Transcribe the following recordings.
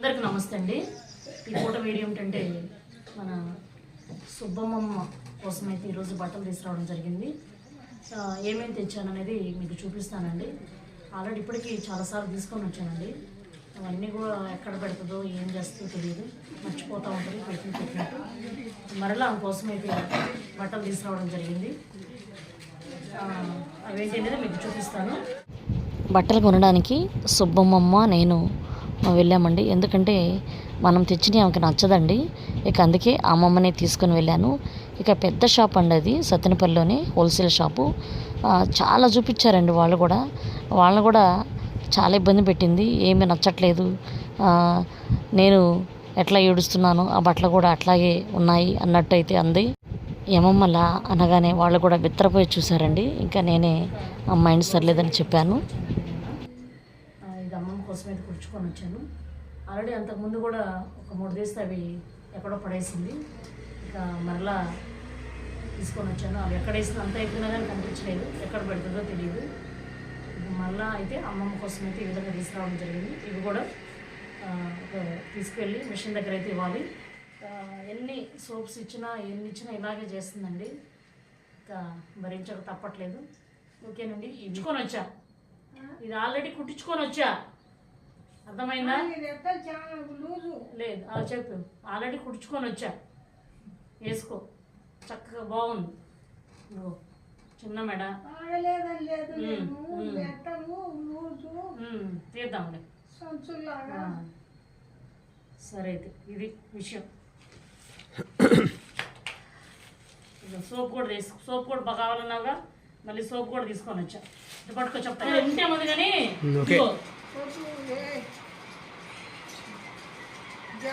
అందరికీ నమస్తే అండి. ఈ ఫోటో వీడియో ఏమిటంటే మన సుబ్బమ్మమ్మ కోసం అయితే ఈరోజు బట్టలు తీసుకురావడం జరిగింది. ఏమేమి ఏమేమి తెచ్చాననేది మీకు చూపిస్తానండి. ఆల్రెడీ ఇప్పటికీ చాలాసార్లు తీసుకొని వచ్చానండి. అవన్నీ కూడా ఎక్కడ పెడుతుందో ఏం చేస్తుందో తెలియదు. మర్చిపోతూ ఉంటుంది పెట్టిన పెట్టినట్టు మరలా ఆమె కోసం అయితే బట్టలు తీసుకురావడం జరిగింది. అవేంటి అనేది మీకు చూపిస్తాను. బట్టలు కొనడానికి సుబ్బమ్మమ్మ నేను వెళ్ళామండి. ఎందుకంటే మనం తెచ్చిన ఆమెకి నచ్చదండి. ఇక అందుకే అమ్మమ్మనే తీసుకొని వెళ్ళాను. ఇక పెద్ద షాప్ అండి అది సత్తెనపల్లిలోనే హోల్సేల్ షాపు. చాలా చూపించారండి వాళ్ళు కూడా. వాళ్ళని కూడా చాలా ఇబ్బంది పెట్టింది. ఏమీ నచ్చట్లేదు. నేను ఎట్లా ఏడుస్తున్నాను? ఆ బట్టలు కూడా అట్లాగే ఉన్నాయి అన్నట్టు అయితే అంది. ఏమమ్మలా అనగానే వాళ్ళు కూడా బిత్తరపోయి చూసారండి ఇంకా నేనే అమ్మాయిని సర్లేదని చెప్పాను. కోసం అయితే కుడుచుకొని వచ్చాను. ఆల్రెడీ అంతకుముందు కూడా ఒక మూడు తీస్తే అవి ఎక్కడో పడేసింది. ఇక మరలా తీసుకొని వచ్చాను. అవి ఎక్కడ వేసిన అంత అయిపోయినా కానీ కనిపించలేదు. ఎక్కడ పెడుతుందో తెలియదు. ఇది మరలా అయితే అమ్మమ్మ కోసం అయితే ఈ విధంగా తీసుకురావడం జరిగింది. ఇవి కూడా తీసుకెళ్ళి మిషన్ దగ్గర అయితే ఇవ్వాలి. ఎన్ని సోప్స్ ఇచ్చినా ఎన్ని ఇచ్చినా ఇలాగే చేస్తుందండి. ఇంకా భరించక తప్పట్లేదు. ఓకేనండి ఇచ్చుకొని వచ్చా? ఇది ఆల్రెడీ కుట్టించుకొని వచ్చా? అర్థమైందా? లేదు అలా చెప్పు. ఆల్రెడీ కుట్టించుకొని వచ్చా. వేసుకో. చక్కగా బాగుంది. చిన్న మెడ. తీద్దాంలే. సరే అయితే ఇది విషయం. సోప్ కూడా తీసు సోప్ కూడా బాగా కావాలన్నావుగా మళ్ళీ సోప్ కూడా తీసుకొని వచ్చా. ఇది పట్టుకో చెప్తా. ఉంటే ఉంది కానీ ఇదిగో, కొట్టు, ఏ. జాకెట్ ఉండదు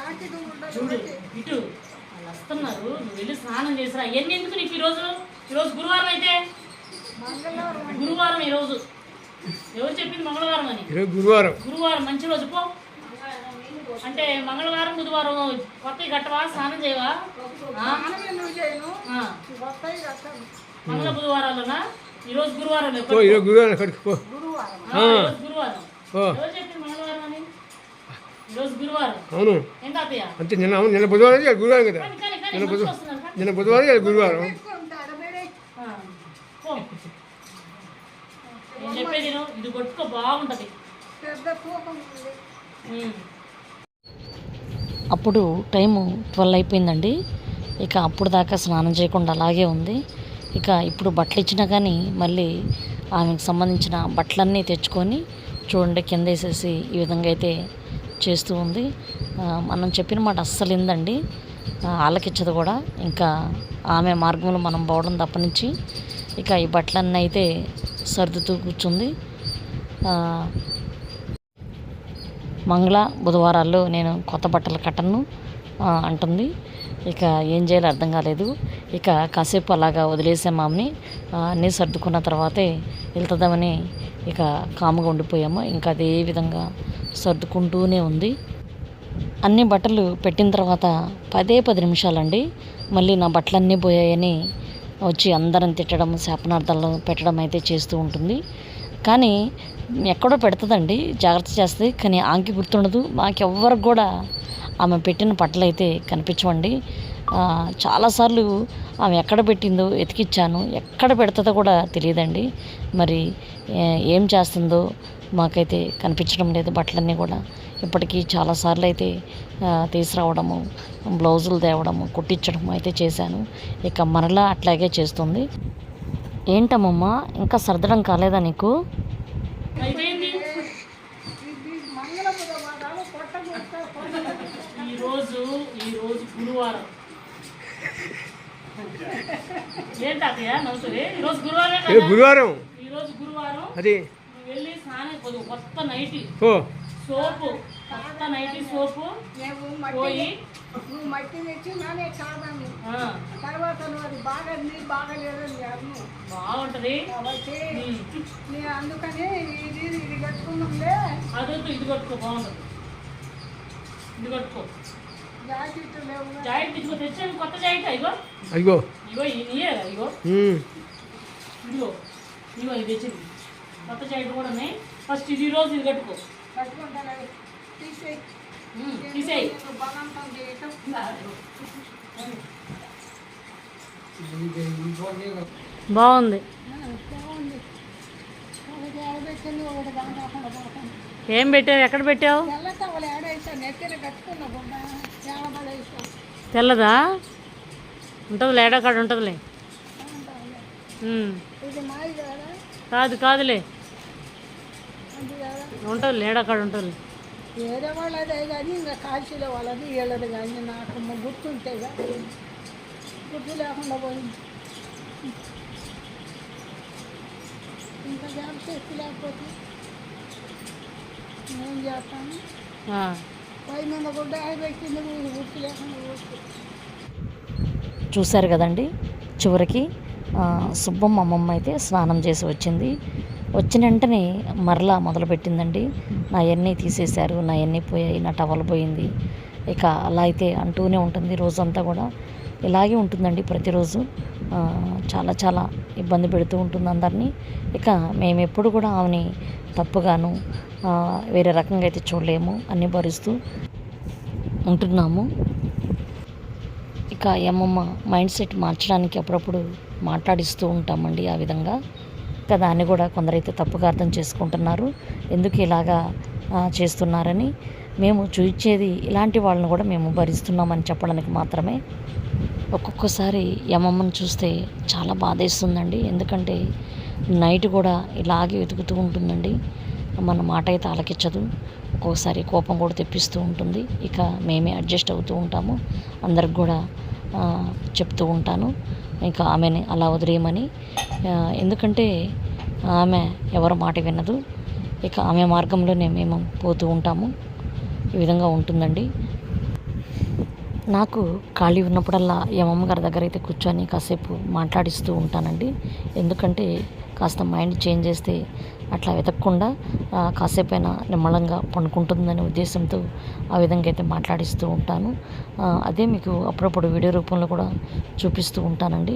చూడు ఇటు వాళ్ళు వస్తున్నారు. నువ్వు వెళ్ళి స్నానం చేసిరా. ఎన్ని ఎందుకు నీకు ఈరోజు ఈరోజు గురువారం అయితే? గురువారం ఈరోజు ఎవరు చెప్పింది మంగళవారం అని? గురువారం. గురువారం. మంచి రోజు. పో. అంటే మంగళవారం బుధవారం కొత్త కట్టవా? స్నానం చేయవా? మంగళ బుధవారాలనా? ఈరోజు గురువారం గురువారం. గురువారం ఆ, ఈరోజు గురువారం ఓ ఎవరు చెప్పింది మంగళవారం అని ఈరోజు గురువారం అవును. అంతే నిన్న అవును నిన్న బుధవారం గురువారం కదా. నిన్న మంచిగా బుధ వస్తున్నారు కానీ. నిన్న బుధవారం గురువారం. ఇది కొట్టుకో బాగుంటది. అప్పుడు టైము ట్వెల్వ్ అయిపోయిందండి. ఇక అప్పుడు దాకా స్నానం చేయకుండా అలాగే ఉంది. ఇక ఇప్పుడు బట్టలు ఇచ్చినా కానీ మళ్ళీ ఆమెకు సంబంధించిన బట్టలన్నీ తెచ్చుకొని చూడండి కింద వేసేసి ఈ విధంగా అయితే చేస్తూ ఉంది. మనం చెప్పిన మాట అస్సలు ఇందండి ఆలకిచ్చదు కూడా. ఇంకా ఆమె మార్గంలో మనం పోవడం తప్ప నుంచి ఇక ఈ బట్టలన్నీ అయితే సర్దుతూ కూర్చుంది. మంగళ బుధవారాల్లో నేను కొత్త బట్టలు కట్టను అంటుంది. ఇక ఏం చేయాలో అర్థం కాలేదు. ఇక కాసేపు అలాగా వదిలేసాం మామని అన్నీ సర్దుకున్న తర్వాతే వెళ్తుందామని ఇక కాముగా ఉండిపోయాము. ఇంకా అదే విధంగా సర్దుకుంటూనే ఉంది. అన్ని బట్టలు పెట్టిన తర్వాత పదే పది నిమిషాలండి. మళ్ళీ నా బట్టలన్నీ పోయాయని వచ్చి అందరం తిట్టడం శాపనార్థాలు పెట్టడం అయితే చేస్తూ ఉంటుంది. కానీ ఎక్కడో పెడుతుందండి. జాగ్రత్త చేస్తుంది. కానీ ఆమెకి గుర్తుండదు. మాకెవ్వరికి కూడా ఆమె పెట్టిన బట్టలు అయితే కనిపించవండి చాలాసార్లు ఆమె ఎక్కడ పెట్టిందో ఎతికిచ్చాను. ఎక్కడ పెడుతుందో కూడా తెలియదండి. మరి ఏం చేస్తుందో మాకైతే కనిపించడం లేదు బట్టలన్నీ కూడా. ఇప్పటికీ చాలాసార్లు అయితే తీసుకురావడము బ్లౌజులు తేవడము కుట్టించడము అయితే చేశాను. ఇక మరలా అట్లాగే చేస్తుంది. ఏంటమ్మమ్మ? ఇంకా సర్దడం కాలేదా నీకు? అయిపోయింది. ఇది మంగళ బుధవారాలు కొట్ట కొట్ట ఈ రోజు ఈ రోజు గురువారం గురువారం ఈరోజు గురువారం? ఈ రోజు గురువారం. అది? వెళ్ళి స్నానం కొత్త నైటీ. ఓ. సోపు కొత్త నైటీ సోపు పోయి నువ్వు మట్టి తెచ్చి నానే కాదాను ఆ, తర్వాత నువ్వు అది బాగా నీ బాగలేదని అన్ను బాగుంటది. కాబట్టి. నేను అందుకని ఇది ఇది కట్టుకున్నాంలే అదొద్దు ఇది కట్టుకో బాగుంటది. ఇది కట్టుకో. జాకెట్ లేవు జాకెట్ ఇదిగో తెచ్చాను కొత్త జాకెట్ ఇగో. ఇదిగో ఇగో ఇది తెచ్చింది. కొత్త జాకెట్ కూడా ఉన్నాయి. ఫస్ట్ ఇది రోజు ఇది కట్టుకో. కట్టుకుంటాను తీసేయి. Mm. బాగుంది. ఏం పెట్టావు? ఎక్కడ పెట్టావు? తెల్లదా? ఉంటుంది లేడా కాడ ఉంటుందిలే mm. కాదు కాదులే. ఉంటుంది లేడా కాడ ఉంటుంది వేరే వాళ్ళదే కానీ ఇంకా కాశీలో వాళ్ళది వీళ్ళది కానీ నాకు గుర్తుంటే కానీ గుర్తు లేకుండా పోయింది. ఇంకా జాబ్ చేసి లేకపోతే నేను చేస్తాను. పై మీద ఆడబెట్టింది మీరు గుర్తు లేకుండా పోతే చూశారు కదండి చివరికి సుబ్బమ్మ అమ్మమ్మ అయితే స్నానం చేసి వచ్చింది. వచ్చిన వెంటనే మరలా మొదలుపెట్టిందండి. నా ఎన్ని తీసేశారు నా ఎన్ని పోయాయి నా టవల్ పోయింది. ఇక అలా అయితే అంటూనే ఉంటుంది రోజంతా కూడా. ఇలాగే ఉంటుందండి ప్రతిరోజు. చాలా చాలా ఇబ్బంది పెడుతూ ఉంటుంది అందరినీ. ఇక మేము ఎప్పుడు కూడా ఆమెని తప్పుగాను వేరే రకంగా అయితే చూడలేము అన్నీ భరిస్తూ ఉంటున్నాము. ఇక అమ్మమ్మ మైండ్ సెట్ మార్చడానికి అప్పుడప్పుడు మాట్లాడిస్తూ ఉంటామండి ఆ విధంగా. కదా దాన్ని కూడా కొందరైతే తప్పుగా అర్థం చేసుకుంటున్నారు. ఎందుకు ఇలాగా చేస్తున్నారని మేము చూయించేది ఇలాంటి వాళ్ళని కూడా మేము భరిస్తున్నామని చెప్పడానికి మాత్రమే. ఒక్కొక్కసారి యమమ్మని చూస్తే చాలా బాధేస్తుందండి. ఎందుకంటే నైట్ కూడా ఇలాగే వెతుకుతూ ఉంటుందండి. మన మాట అయితే ఆలకించదు. ఒక్కొక్కసారి కోపం కూడా తెప్పిస్తూ ఉంటుంది. ఇక మేమే అడ్జస్ట్ అవుతూ ఉంటాము. అందరికి కూడా చెప్తూ ఉంటాను. ఇంకా ఆమెని అలా వదిలేయమని ఎందుకంటే ఆమె ఎవరు మాట వినదు. ఇక ఆమె మార్గంలోనే మేము పోతూ ఉంటాము. ఈ విధంగా ఉంటుందండి. నాకు ఖాళీ ఉన్నప్పుడల్లా యమమ్మ గారి దగ్గర అయితే కూర్చొని కాసేపు మాట్లాడిస్తూ ఉంటానండి. ఎందుకంటే కాస్త మైండ్ చేంజ్ చేస్తే అట్లా వెతకకుండా కాసేపు కాసేపైనా నిమ్మలంగా పండుకుంటుందనే ఉద్దేశంతో ఆ విధంగా అయితే మాట్లాడిస్తూ ఉంటాను. అదే మీకు అప్పుడప్పుడు వీడియో రూపంలో కూడా చూపిస్తూ ఉంటానండి.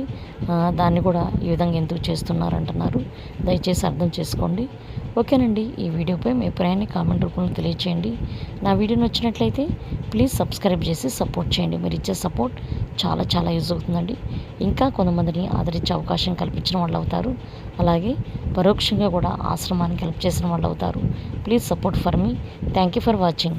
దాన్ని కూడా ఈ విధంగా ఎందుకు చేస్తున్నారంటున్నారు. దయచేసి అర్థం చేసుకోండి. ఓకేనండి ఈ వీడియోపై మీ అభిప్రాయాన్ని కామెంట్ రూపంలో తెలియచేయండి. నా వీడియో నచ్చినట్లయితే ప్లీజ్ సబ్స్క్రైబ్ చేసి సపోర్ట్ చేయండి. మీరు ఇచ్చే సపోర్ట్ చాలా చాలా యూజ్ అవుతుందండి. ఇంకా కొంతమందిని ఆదరించే అవకాశం కల్పించిన వాళ్ళు అవుతారు. అలాగే పరోక్షంగా కూడా ఆశ్రమానికి హెల్ప్ చేసిన వాళ్ళు అవుతారు. Please support for me. Thank you for watching.